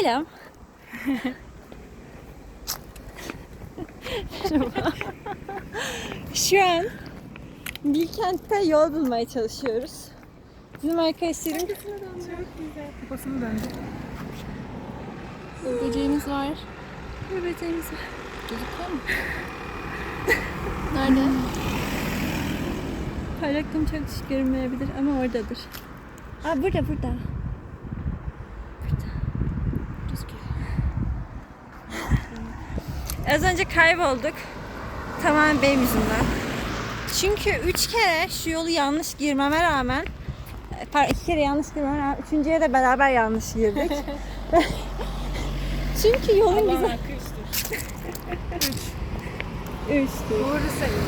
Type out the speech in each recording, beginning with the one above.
Selam. Şu an Bilkent'te yol bulmaya çalışıyoruz. Bizim arkadaşlarım Çok güzel. Kafasını döndü. böceğimiz var. Böceğimiz var. Gözüküyor mu? Nerede? Parlaklığım çok düşük görünmeyebilir ama oradadır. Aa burada burada. Burada. Gözüküyor. Az önce kaybolduk. Tamamen benim yüzümden. Çünkü üç kere şu yolu yanlış girmeme rağmen e, iki kere yanlış girmeme rağmen üçüncüye de beraber yanlış girdik. Çünkü yolun Allah'ın güzel. hakkı işte. Üçtü. Doğru sayın.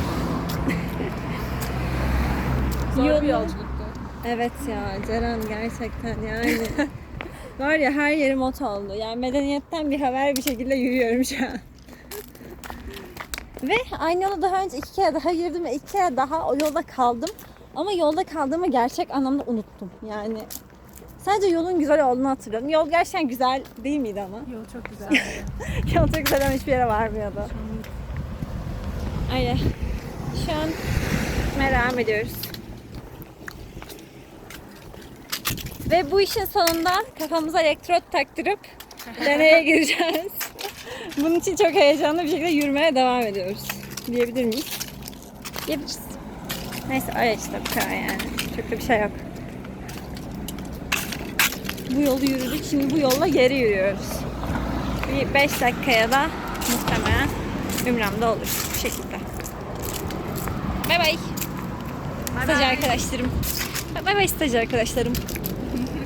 Zor Yolu- bir yolculuktu. Evet ya Ceren gerçekten yani. Var ya her yerim ot oldu. Yani medeniyetten bir haber bir şekilde yürüyorum şu an. Ve aynı yola daha önce iki kere daha girdim ve iki kere daha o yolda kaldım. Ama yolda kaldığımı gerçek anlamda unuttum. Yani sadece yolun güzel olduğunu hatırlıyorum. Yol gerçekten güzel değil miydi ama? Yol çok güzeldi. Yol çok güzel ama hiçbir yere varmıyordu. Öyle. Şu an devam ediyoruz. Ve bu işin sonunda kafamıza elektrot taktırıp deneye gireceğiz. Bunun için çok heyecanlı bir şekilde yürümeye devam ediyoruz. Diyebilir miyiz? Diyebiliriz. Neyse öyle işte bu kadar yani. Çok da bir şey yok. Bu yolu yürüdük. Şimdi bu yolla geri yürüyoruz. Bir 5 dakikaya da muhtemelen Ümrem'de olur. Bu şekilde. Bay bay. Stajyer arkadaşlarım. Bay bay stajyer arkadaşlarım.